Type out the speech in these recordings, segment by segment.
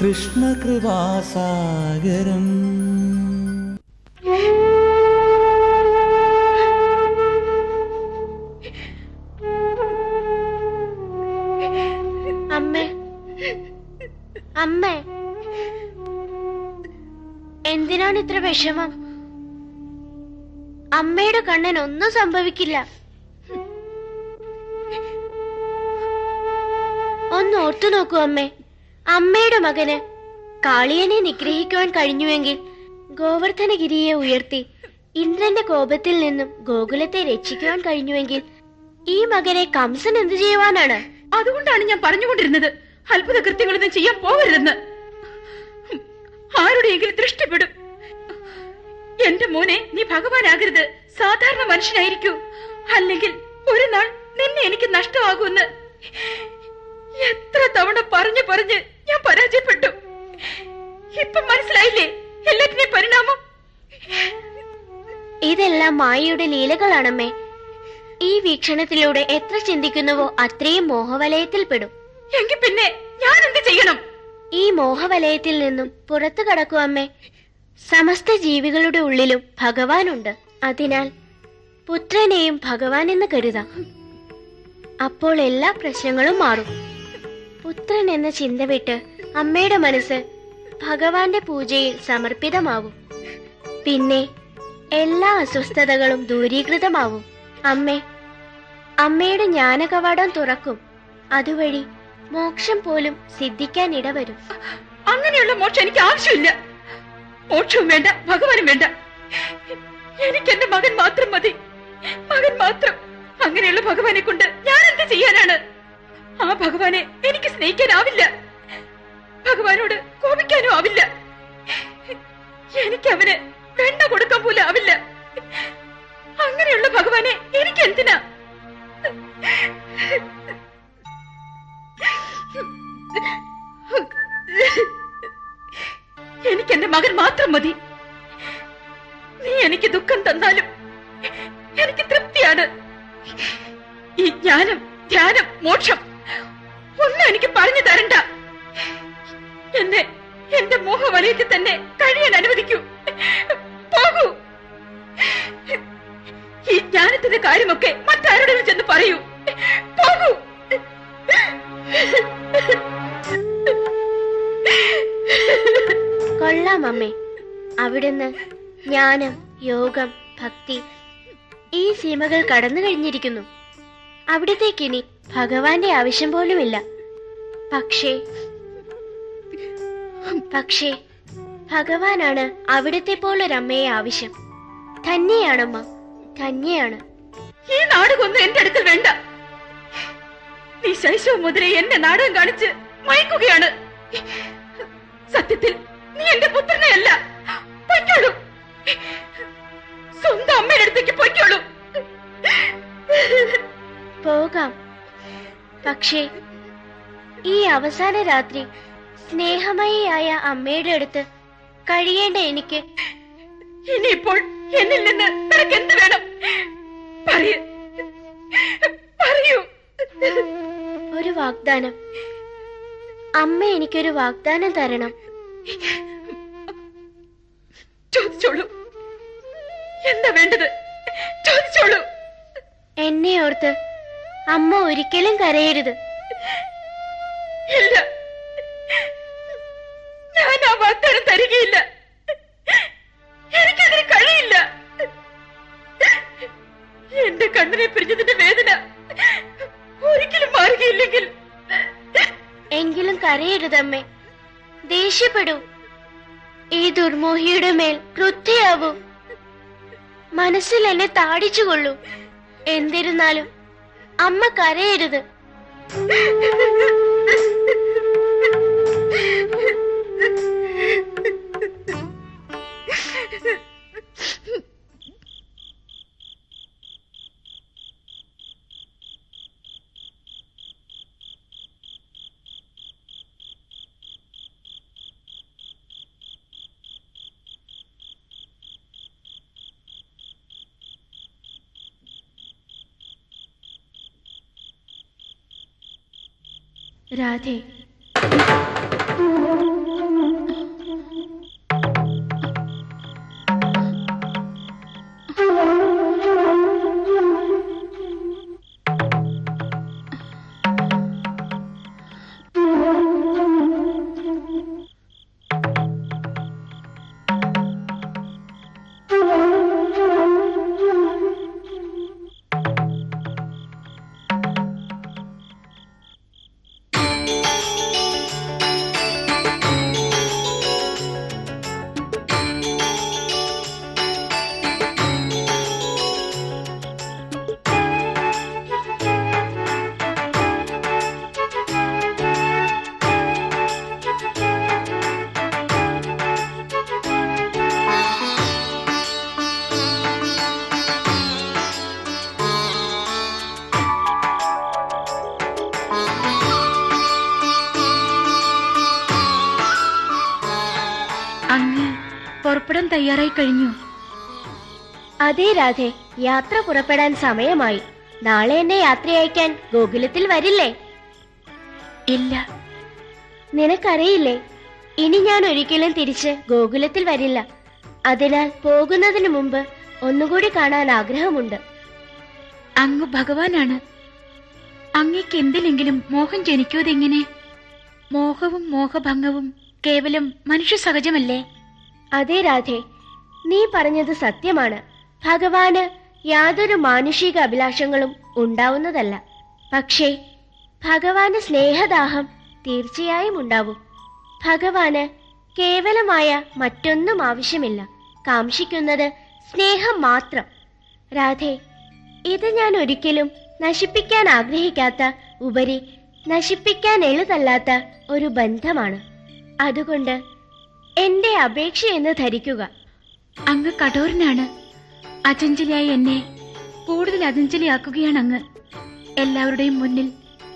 കൃഷ്ണകൃപാസാഗരം എന്തിനാണ് ഇത്ര വിഷമം? അമ്മയുടെ കണ്ണൻ ഒന്നും സംഭവിക്കില്ല. ഒന്ന് ഓർത്തു നോക്കൂ അമ്മേ. അമ്മയുടെ മകന് കാളിയനെ നിഗ്രഹിക്കുവാൻ കഴിഞ്ഞുവെങ്കിൽ ഗോവർദ്ധനഗിരിയെ ഉയർത്തി ഇന്ദ്രന്റെ കോപത്തിൽ നിന്നും ഗോകുലത്തെ രക്ഷിക്കുവാൻ കഴിഞ്ഞുവെങ്കിൽ ഈ മകനെ കംസൻ എന്തു ചെയ്യുവാനാണ്? അതുകൊണ്ടാണ് ഞാൻ പറഞ്ഞുകൊണ്ടിരുന്നത്. അത്ഭുത കൃത്യങ്ങളൊന്നും ചെയ്യാൻ പോകരുതെന്ന്. ആരുടെയെങ്കിലും ദൃഷ്ടിപ്പെടും. എന്റെ മോനെ നീ ഭഗവാനാകരുത്. സാധാരണ മനുഷ്യനായിരിക്കൂ. അല്ലെങ്കിൽ ഒരു നാൾ നിന്നെ എനിക്ക് നഷ്ടമാകുമെന്ന് എത്ര തവണ പറഞ്ഞു പറഞ്ഞ് ഞാൻ പരാജയപ്പെട്ടു. ഇപ്പൊ മനസ്സിലായില്ലേ എല്ലാത്തിനെ പരിണാമം? ഇതെല്ലാം മായയുടെ ലീലകളാണമ്മേ. ഈ വീക്ഷണത്തിലൂടെ എത്ര ചിന്തിക്കുന്നുവോ അത്രയും മോഹവലയത്തിൽപ്പെടും എങ്കിൽ പിന്നെ ഞാൻ എന്ത് ചെയ്യണം? ഈ മോഹവലയത്തിൽ നിന്നും പുറത്തു കടക്കൂ അമ്മേ സമസ്ത ജീവികളുടെ ഉള്ളിലും ഭഗവാനുണ്ട്. അതിനാൽ പുത്രനെയും ഭഗവാൻ എന്ന് കരുതാം. അപ്പോൾ എല്ലാ പ്രശ്നങ്ങളും മാറും. പുത്രൻ എന്ന ചിന്ത വിട്ട് അമ്മയുടെ മനസ്സ് ഭഗവാന്റെ പൂജയിൽ സമർപ്പിതമാവും. പിന്നെ എല്ലാ അസ്വസ്ഥതകളും ദൂരീകൃതമാവും. അമ്മേ അമ്മയുടെ ജ്ഞാനകവാടം തുറക്കും. അതുവഴി മോക്ഷം പോലും സിദ്ധിക്കാൻ ഇടവരും. അങ്ങനെയുള്ള മോക്ഷം എനിക്ക് ആവശ്യമില്ല. മോക്ഷവും വേണ്ട ഭഗവാനും വേണ്ട. എനിക്ക് എന്റെ മകൻ മാത്രം മതി. മകൻ മാത്രം അങ്ങനെയുള്ള ഭഗവാനെ കൊണ്ട് ഞാൻ എന്ത് ചെയ്യാനാണ്? ആ ഭഗവാനെ എനിക്ക് സ്നേഹിക്കാനാവില്ല. ഭഗവാനോട് കോപിക്കാനും ആവില്ല എനിക്ക് അവന് വെണ്ണ കൊടുക്കാൻ പോലും ആവില്ല. അങ്ങനെയുള്ള ഭഗവാനെ എനിക്ക് എന്തിനാ? എനിക്ക് എന്റെ മകൻ മാത്രം മതി. നീ എനിക്ക് ദുഃഖം തന്നാലും എനിക്ക് തൃപ്തിയാണ്. ഈ ജ്ഞാനം ധ്യാനം മോക്ഷം എനിക്ക് പറഞ്ഞു തരണ്ട. എന്നെ എന്റെ മോഹവലയത്തിൽ തന്നെ കഴിയാൻ അനുവദിക്കൂ. പോകൂ. ഈ ജ്ഞാനത്തിന്റെ കാര്യമൊക്കെ മറ്റാരോടെങ്കിലും ചെന്ന് പറയൂ. പോകൂ. കൊള്ളാം അമ്മേ. അവിടുന്ന് ജ്ഞാനം യോഗം ഭക്തി ഈ സീമകൾ കടന്നു കഴിഞ്ഞിരിക്കുന്നു. അവിടത്തേക്കിനി ഭഗവാന്റെ ആവശ്യം പോലുമില്ല. പക്ഷേ പക്ഷേ ഭഗവാനാണ് അവിടത്തെ പോലൊരമ്മയെ ആവശ്യം. ധന്യയാണമ്മ ധന്യയാണ് ഈ നാടകമൊന്നും എന്റെ അടുക്കൽ വേണ്ട. നീ ശൈശവം മുതലേ എന്നെ നാടകം കാണിച്ച് മയക്കുകയാണ്. സത്യത്തിൽ നീ എന്റെ പുത്രനെ അല്ല പൊയ്ക്കോളൂ സ്വന്തം അമ്മയുടെ അടുത്തേക്ക് പൊയ്ക്കോളൂ പോകാം. പക്ഷേ ഈ അവസാന രാത്രി സ്നേഹമയിയായ അമ്മയുടെ അടുത്ത് കഴിയേണ്ട എനിക്ക് ഇനിയിപ്പോൾ എന്നിൽ നിന്ന് നിനക്ക് എന്ത് വേണം? പറയൂ. പറയൂ. ഒരു വാഗ്ദാനം. അമ്മ എനിക്കൊരു വാഗ്ദാനം തരണം. ചോദിച്ചോളൂ. എന്താ വേണ്ടത്? ചോദിച്ചോളൂ. എന്നെ ഓർത്ത് അമ്മ ഒരിക്കലും കരയരുത്. ഇല്ല. ഞാൻ ആ വാഗ്ദാനം തരികയില്ല. എനിക്കതിന് കഴിയില്ല. എന്റെ കണ്ണിനെ പിരിഞ്ഞതിന്റെ വേദന ഒരിക്കലും മാറുകയില്ലെങ്കിൽ. എങ്കിലും കരയരുതമ്മേ. ദേഷ്യപ്പെടൂ. ഈ ദുർമോഹിയുടെ മേൽ ക്രുദ്ധയാവൂ. മനസ്സിൽ എന്നെ താടിച്ചുകൊള്ളൂ. എന്നിരുന്നാലും അമ്മ കരയരുത്. Oh, രാധേ കഴിഞ്ഞു. അതെ രാധെ യാത്ര പുറപ്പെടാൻ സമയമായി. നാളെ എന്നെ യാത്രയയക്കാൻ ഗോകുലത്തിൽ വരില്ലേ? ഇല്ല. നിനക്കറിയില്ലേ ഇനി ഞാൻ ഒരിക്കലും തിരിച്ച് ഗോകുലത്തിൽ വരില്ല. അതിനാൽ പോകുന്നതിന് മുമ്പ് ഒന്നുകൂടി കാണാൻ ആഗ്രഹമുണ്ട്. അങ്ങ് ഭഗവാനാണ്. അങ്ങേക്ക് എന്തിലെങ്കിലും മോഹം ജനിക്കുവതെങ്ങനെ മോഹവും മോഹഭംഗവും കേവലം മനുഷ്യ സഹജമല്ലേ അതെ രാധെ നീ പറഞ്ഞത് സത്യമാണ്. ഭഗവാന് യാതൊരു മാനുഷിക അഭിലാഷങ്ങളും ഉണ്ടാവുന്നതല്ല. പക്ഷേ ഭഗവാന് സ്നേഹദാഹം തീർച്ചയായും ഉണ്ടാവും. ഭഗവാന് കേവലമായ മറ്റൊന്നും ആവശ്യമില്ല. കാംക്ഷിക്കുന്നത് സ്നേഹം മാത്രം. രാധേ ഇത് ഞാൻ ഒരിക്കലും നശിപ്പിക്കാൻ ആഗ്രഹിക്കാത്ത ഉപരി നശിപ്പിക്കാൻ എളുതല്ലാത്ത ഒരു ബന്ധമാണ്. അതുകൊണ്ട് എന്റെ അപേക്ഷ എന്ന് ധരിക്കുക. അങ്ങ് കഠോരനാണ്. അചഞ്ചലിയായി എന്നെ കൂടുതൽ അചഞ്ചലിയാക്കുകയാണ് അങ്ങ്. എല്ലാവരുടെയും മുന്നിൽ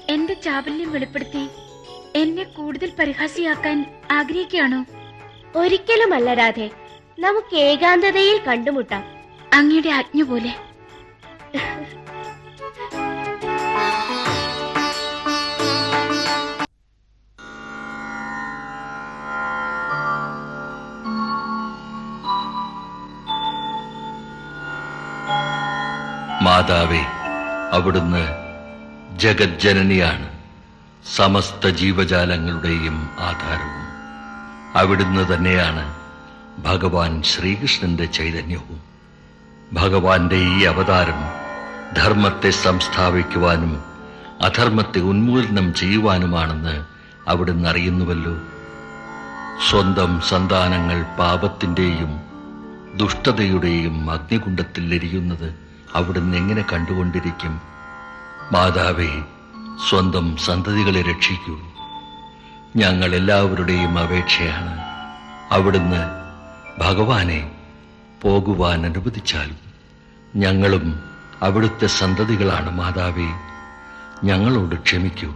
എന്റെ ചാബല്യം വെളിപ്പെടുത്തി എന്നെ കൂടുതൽ പരിഹാസിയാക്കാൻ ആഗ്രഹിക്കുകയാണോ? ഒരിക്കലുമല്ല രാധേ. നമുക്ക് ഏകാന്തതയിൽ കണ്ടുമുട്ടാം. അങ്ങയുടെ ആജ്ഞ പോലെ മാതാവേ അവിടുന്ന് ജഗജ്ജനനിയാണ് സമസ്ത ജീവജാലങ്ങളുടെയും ആധാരവും. അവിടുന്ന് തന്നെയാണ് ഭഗവാൻ ശ്രീകൃഷ്ണന്റെ ചൈതന്യവും. ഭഗവാന്റെ ഈ അവതാരം ധർമ്മത്തെ സംസ്ഥാപിക്കുവാനും അധർമ്മത്തെ ഉന്മൂലനം ചെയ്യുവാനുമാണെന്ന് അവിടുന്ന് അറിയുന്നുവല്ലോ. സ്വന്തം സന്താനങ്ങൾ പാപത്തിന്റെയും ദുഷ്ടതയുടെയും അഗ്നികുണ്ഡത്തിൽ എരിയുന്നത് അവിടുന്ന് എങ്ങനെ കണ്ടുകൊണ്ടിരിക്കും? മാതാവേ സ്വന്തം സന്തതികളെ രക്ഷിക്കൂ. ഞങ്ങൾ എല്ലാവരുടെയും അപേക്ഷയാണ്. അവിടുന്ന് ഭഗവാനെ പോകുവാൻ അനുവദിച്ചാലും ഞങ്ങളും അവിടുത്തെ സന്തതികളാണ് മാതാവേ. ഞങ്ങളോട് ക്ഷമിക്കൂ.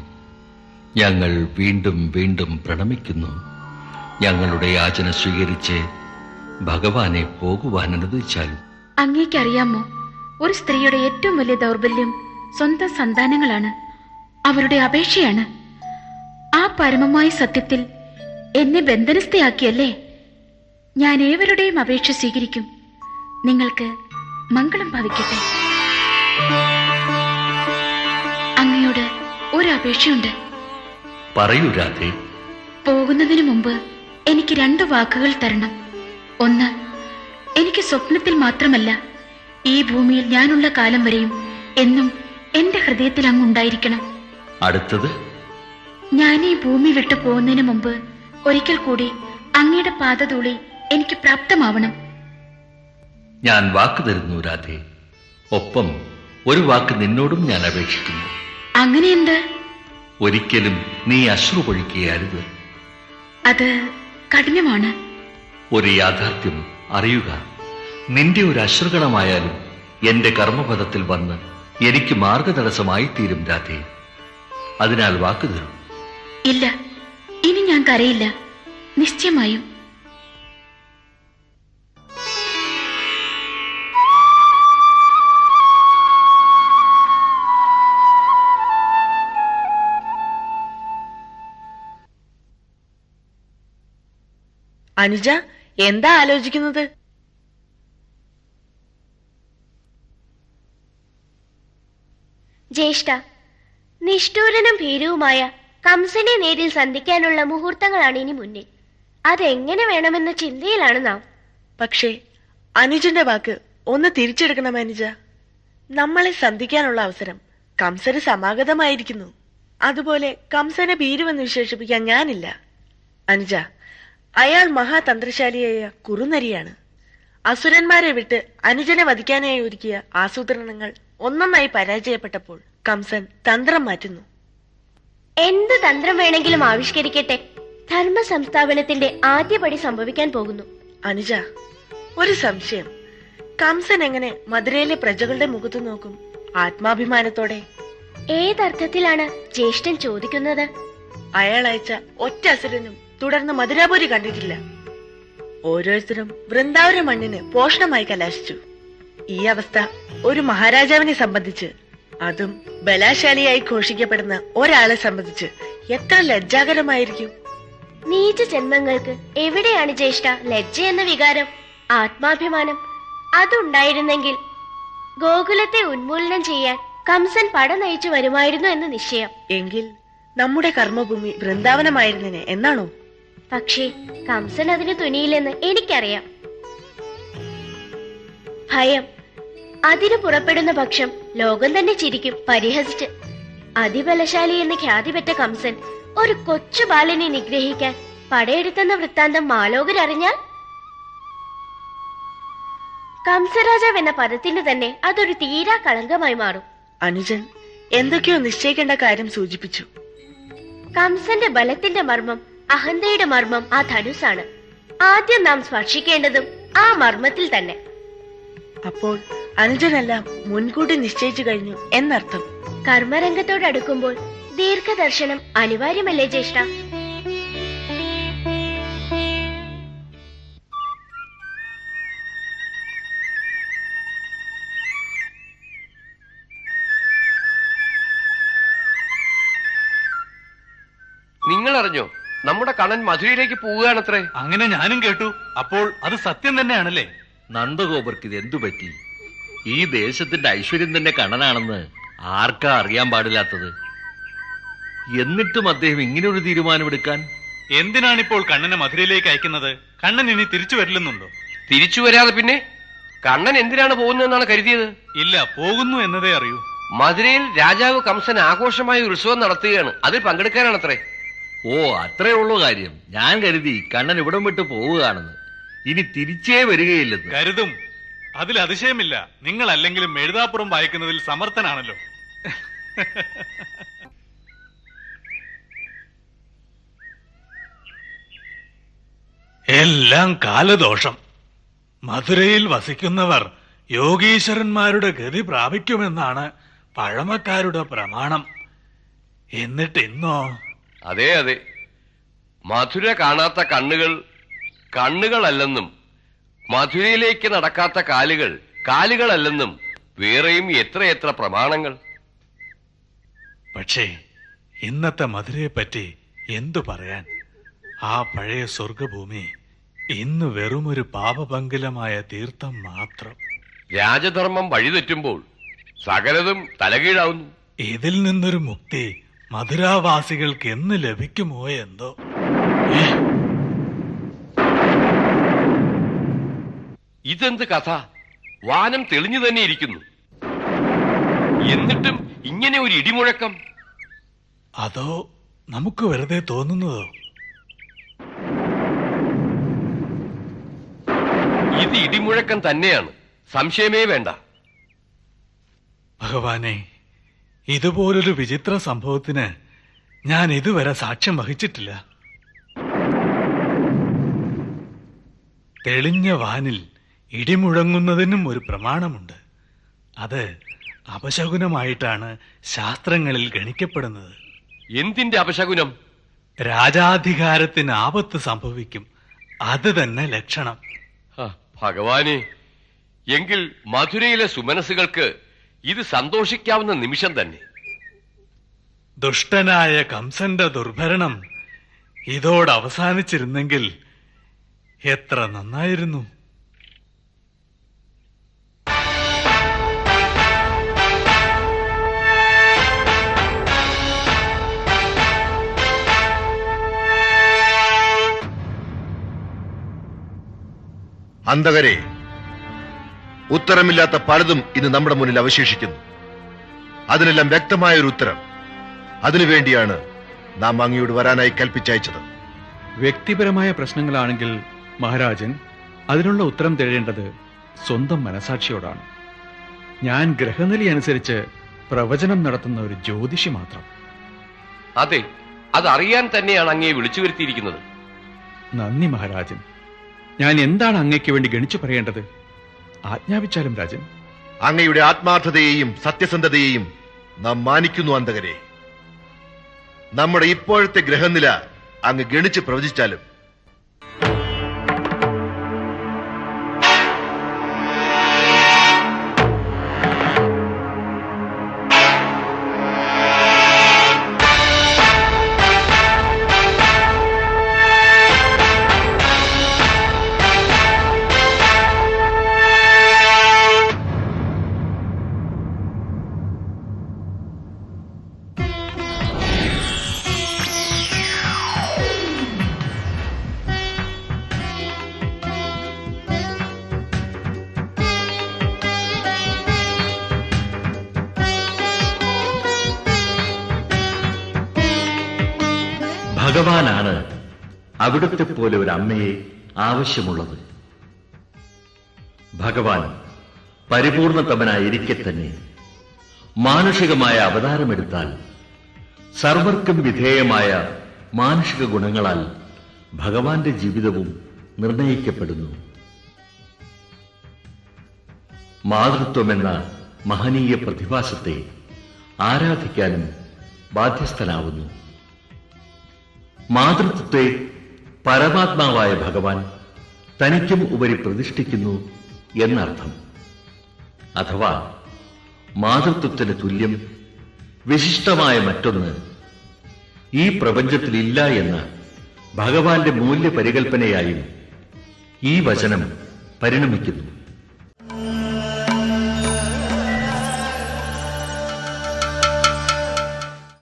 ഞങ്ങൾ വീണ്ടും വീണ്ടും പ്രണമിക്കുന്നു. ഞങ്ങളുടെ യാചന സ്വീകരിച്ച് ഭഗവാനെ പോകുവാൻ അനുവദിച്ചാലും അങ്ങേക്കറിയാമോ? ഒരു സ്ത്രീയുടെ ഏറ്റവും വലിയ ദൗർബല്യം സ്വന്തം സന്താനങ്ങളാണ്. അവരുടെ അപേക്ഷയാണ്. ആ പരമമായ സത്യത്തിൽ എന്നെ ബന്ധനസ്ഥയാക്കിയല്ലേ? ഞാൻ ഏവരുടെയും അപേക്ഷ സ്വീകരിക്കും. നിങ്ങൾക്ക് മംഗളം ഭവിക്കട്ടെ. അങ്ങയോട് ഒരു അപേക്ഷയുണ്ട്. പറയൂ രാധേ. പോകുന്നതിന് മുമ്പ് എനിക്ക് രണ്ട് വാക്കുകൾ തരണം. ഒന്ന് എനിക്ക് സ്വപ്നത്തിൽ മാത്രമല്ല ഈ ഭൂമിയിൽ ഞാനുള്ള കാലം വരെയും എന്നും എന്റെ ഹൃദയത്തിൽ അങ്ങുണ്ടായിരിക്കണം അടുത്തത്? ഞാൻ ഈ ഭൂമി വിട്ടു പോകുന്നതിന് മുമ്പ് ഒരിക്കൽ കൂടി അങ്ങയുടെ പാദതൂളി എനിക്ക് പ്രാപ്തമാവണം. ഞാൻ വാക്ക് തരുന്നു രാധെ. ഒപ്പം ഒരു വാക്ക് നിന്നോടും ഞാൻ അപേക്ഷിക്കുന്നു. അങ്ങനെ എന്ത് ഒരിക്കലും നീ അശ്രു പൊഴിക്കുകയരുത് അത് കഠിനമാണ്. ഒരു യാഥാർത്ഥ്യം അറിയുക. നിന്റെ ഒരു അശ്രുഗണമായാലും എന്റെ കർമ്മപഥത്തിൽ വന്ന് എനിക്ക് മാർഗതടസ്സമായി തീരും രാധേ. അതിനാൽ വാക്കു തരൂ. ഇല്ല ഇനി ഞാൻ കരയില്ല. നിശ്ചയമായും. അനുജ എന്താ ആലോചിക്കുന്നത്? ജ്യേഷ്ഠ. നിഷ്ഠൂരനും ഭീരുവുമായ കംസനെ നേരിൽ സന്ധിക്കാനുള്ള മുഹൂർത്തങ്ങളാണ് ഇനി മുന്നിൽ. അതെങ്ങനെ വേണമെന്ന ചിന്തയിലാണ് നാം. പക്ഷേ അനുജന്റെ വാക്ക് ഒന്ന് തിരിച്ചെടുക്കണം അനുജ. നമ്മളെ സന്ധിക്കാനുള്ള അവസരം കംസന് സമാഗതമായിരിക്കുന്നു. അതുപോലെ കംസനെ ഭീരുവെന്ന് വിശേഷിപ്പിക്കാൻ ഞാനില്ല. അനുജ അയാൾ മഹാതന്ത്രശാലിയായ കുറുനരിയാണ്. അസുരന്മാരെ വിട്ട് അനുജനെ വധിക്കാനായി ഒരുക്കിയ ആസൂത്രണങ്ങൾ ഒന്നൊന്നായി പരാജയപ്പെട്ടപ്പോൾ കംസൻ തന്ത്രം മാറ്റുന്നു. എന്ത് തന്ത്രം വേണമെങ്കിലും ആവിഷ്കരിക്കട്ടെ. ധർമ്മ സംസ്ഥാപനത്തിന്റെ ആദ്യപടി സംഭവിക്കാൻ പോകുന്നു. അനുജ ഒരു സംശയം. കംസൻ എങ്ങനെ മധുരയിലെ പ്രജകളുടെ മുഖത്ത് നോക്കും? ആത്മാഭിമാനത്തോടെ. ഏതർത്ഥത്തിലാണ് ജ്യേഷ്ഠൻ ചോദിക്കുന്നത്? അയാൾ അയച്ച ഒറ്റ അസുരനും തുടർന്ന് മധുരാപുരി കണ്ടിട്ടില്ല. ഓരോരുത്തരും വൃന്ദാവന മണ്ണിന് പോഷണമായി കലാശിച്ചു. ഈ അവസ്ഥ ഒരു മഹാരാജാവിനെ സംബന്ധിച്ച് അതും ബലാശാലിയായി ഘോഷിക്കപ്പെടുന്ന ഒരാളെ സംബന്ധിച്ച് എത്ര ലജ്ജാകരമായിരിക്കും. നീച ജന്മങ്ങൾക്ക് എവിടെയാണ് ജ്യേഷ്ഠ ലജ്ജ എന്ന വികാരം? ആത്മാഭിമാനം. അതുണ്ടായിരുന്നെങ്കിൽ ഗോകുലത്തെ ഉന്മൂലനം ചെയ്യാൻ കംസൻ പട നയിച്ചു വരുമായിരുന്നു എന്ന് നിശ്ചയം. എങ്കിൽ നമ്മുടെ കർമ്മഭൂമി വൃന്ദാവനമായിരുന്നേനെ എന്നാണോ? പക്ഷേ കംസൻ അതിന് തുനിയില്ലെന്ന് എനിക്കറിയാം. ഭയം. അതിന് പുറപ്പെടുന്ന പക്ഷം ലോകം തന്നെ ചിരിക്കും പരിഹസിച്ച്. അതിബലശാലി എന്ന് ഖ്യാതി പെറ്റ കംസൻ ഒരു കൊച്ചു ബാലനെ നിഗ്രഹിക്കാൻ പടയെടുത്തെന്ന വൃത്താന്തം മാലോകരറിഞ്ഞാൽ കംസരാജാവ് എന്ന പദത്തിന് തന്നെ അതൊരു തീരാ കളങ്കമായി മാറും. അനുജൻ എന്തൊക്കെയോ നിശ്ചയിക്കേണ്ട കാര്യം സൂചിപ്പിച്ചു. കംസന്റെ ബലത്തിന്റെ മർമ്മം അഹന്തയുടെ മർമ്മം ആ ധനുസാണ്. ആദ്യം നാം സ്പർശിക്കേണ്ടതും ആ മർമ്മത്തിൽ തന്നെ. അപ്പോൾ അനുജനെല്ലാം മുൻകൂട്ടി നിശ്ചയിച്ചു കഴിഞ്ഞു എന്നർത്ഥം. കർമ്മരംഗത്തോടടുക്കുമ്പോൾ ദീർഘദർശനം അനിവാര്യമല്ലേ ജ്യേഷ്ഠ? നിങ്ങൾ അറിഞ്ഞോ നമ്മുടെ കണൻ മധുരയിലേക്ക് പോവുകയാണത്രേ? അങ്ങനെ ഞാനും കേട്ടു. അപ്പോൾ അത് സത്യം തന്നെയാണല്ലേ? നന്ദഗോപർക്ക് ഇത് എന്തു പറ്റി? ഈ ദേശത്തിന്റെ ഐശ്വര്യം തന്നെ കണ്ണനാണെന്ന് ആർക്കാ അറിയാൻ പാടില്ലാത്തത്? എന്നിട്ടും അദ്ദേഹം ഇങ്ങനെ ഒരു തീരുമാനമെടുക്കാൻ? എന്തിനാണിപ്പോൾ കണ്ണനെ മധുരയിലേക്ക് അയക്കുന്നത്? കണ്ണൻ ഇനി തിരിച്ചു വരില്ലെന്നുണ്ടോ? തിരിച്ചു വരാതെ പിന്നെ? കണ്ണൻ എന്തിനാണ് പോകുന്നതെന്നാണ് കരുതിയത്? ഇല്ല പോകുന്നു എന്നതേ അറിയൂ. മധുരയിൽ രാജാവ് കംസൻ ആഘോഷമായ ഒരു ഉത്സവം നടത്തുകയാണ്. അതിൽ പങ്കെടുക്കാനാണത്രേ. ഓ അത്രേ ഉള്ളൂ കാര്യം. ഞാൻ കരുതി കണ്ണൻ ഇവിടം വിട്ട് പോവുകയാണെന്ന്. ഇനി തിരിച്ചേ വരികയില്ലെന്ന്. കരുതും. അതിൽ അതിശയമില്ല. നിങ്ങൾ അല്ലെങ്കിലും എഴുതാപ്പുറം വായിക്കുന്നതിൽ സമർത്ഥനാണല്ലോ. എല്ലാം കാലദോഷം. മധുരയിൽ വസിക്കുന്നവർ യോഗീശ്വരന്മാരുടെ ഗതി പ്രാപിക്കുമെന്നാണ് പഴമക്കാരുടെ പ്രമാണം. എന്നിട്ട് ഇന്നോ? അതെ അതെ. മധുര കാണാത്ത കണ്ണുകൾ കണ്ണുകളല്ലെന്നും മധുരയിലേക്ക് നടക്കാത്ത കാലുകൾ കാലുകളല്ലെന്നും വേറെയും എത്രയെത്ര പ്രമാണങ്ങൾ? പക്ഷേ ഇന്നത്തെ മധുരയെ പറ്റി എന്തു പറയാൻ? ആ പഴയ സ്വർഗഭൂമി ഇന്ന് വെറുമൊരു പാപപങ്കിലമായ തീർത്ഥം മാത്രം. രാജധർമ്മം വഴിതെറ്റുമ്പോൾ സകലതും തലകീഴാവുന്നു. ഇതിൽ നിന്നൊരു മുക്തി മധുരാവാസികൾക്ക് എന്ന് ലഭിക്കുമോ എന്തോ? ഇതെന്ത് കഥ? വാനം തെളിഞ്ഞു തന്നെ ഇരിക്കുന്നു. എന്നിട്ടും ഇങ്ങനെ ഒരു ഇടിമുഴക്കം? അതോ നമുക്ക് വെറുതെ തോന്നുന്നതോ? ഇത് ഇടിമുഴക്കം തന്നെയാണ്. സംശയമേ വേണ്ട. ഭഗവാനെ ഇതുപോലൊരു വിചിത്ര സംഭവത്തിന് ഞാൻ ഇതുവരെ സാക്ഷ്യം വഹിച്ചിട്ടില്ല. തെളിഞ്ഞ വാനിൽ ഇടിമുഴങ്ങുന്നതിനും ഒരു പ്രമാണമുണ്ട്. അത് അപശകുനമായിട്ടാണ് ശാസ്ത്രങ്ങളിൽ ഗണിക്കപ്പെടുന്നത്. എന്തിന്റെ അപശകുനം? രാജാധികാരത്തിന് ആപത്ത് സംഭവിക്കും. അത് തന്നെ ലക്ഷണം. ഭഗവാനെ. എങ്കിൽ മധുരയിലെ സുമനസുകൾക്ക് ഇത് സന്തോഷിക്കാവുന്ന നിമിഷം തന്നെ. ദുഷ്ടനായ കംസന്റെ ദുർഭരണം ഇതോടവസാനിച്ചിരുന്നെങ്കിൽ എത്ര നന്നായിരുന്നു. അന്തകരെ ഉത്തരമില്ലാത്ത പലതും ഇന്ന് നമ്മുടെ മുന്നിൽ അവശേഷിക്കുന്നു. അതിനെല്ലാം വ്യക്തമായ ഒരു ഉത്തരം അതിനുവേണ്ടിയാണ് നാം അങ്ങയോട് വരാനായി കൽപ്പിച്ചയച്ചത്. വ്യക്തിപരമായ പ്രശ്നങ്ങളാണെങ്കിൽ മഹാരാജൻ അതിനുള്ള ഉത്തരം തേടേണ്ടത് സ്വന്തം മനസാക്ഷിയോടാണ്. ഞാൻ ഗ്രഹനില അനുസരിച്ച് പ്രവചനം നടത്തുന്ന ഒരു ജ്യോതിഷി മാത്രം. അതെ അതറിയാൻ അറിയാൻ തന്നെയാണ് അങ്ങയെ വിളിച്ചു വരുത്തിയിരിക്കുന്നത്. നന്ദി മഹാരാജൻ. ഞാൻ എന്താണ് അങ്ങയ്ക്ക് വേണ്ടി ഗണിച്ചു പറയേണ്ടത്? ആജ്ഞാപിച്ചാലും രാജൻ. അങ്ങയുടെ ആത്മാർത്ഥതയെയും സത്യസന്ധതയെയും നാം മാനിക്കുന്നു അന്തകരെ നമ്മുടെ ഇപ്പോഴത്തെ ഗ്രഹനില അങ്ങ് ഗണിച്ച് പ്രവചിച്ചാലും ഭഗവാനാണ് അവിടുത്തെ പോലെ ഒരു അമ്മയെ ആവശ്യമുള്ളത്. ഭഗവാൻ പരിപൂർണതമനായിരിക്കെ തന്നെ മാനുഷികമായ അവതാരമെടുത്താൽ സർവർക്കും വിധേയമായ മാനുഷിക ഗുണങ്ങളാൽ ഭഗവാന്റെ ജീവിതവും നിർണയിക്കപ്പെടുന്നു. മാതൃത്വമെന്ന മഹനീയ പ്രതിഭാസത്തെ ആരാധിക്കാനും ബാധ്യസ്ഥനാവുന്നു. മാതൃത്വത്തെ പരമാത്മാവായ ഭഗവാൻ തനിക്കും ഉപരി പ്രതിഷ്ഠിക്കുന്നു എന്നർത്ഥം. അഥവാ മാതൃത്വത്തിന് തുല്യം വിശിഷ്ടമായ മറ്റൊന്ന് ഈ പ്രപഞ്ചത്തിലില്ല എന്ന ഭഗവാന്റെ മൂല്യപരികൽപ്പനയായും ഈ വചനം പരിണമിക്കുന്നു.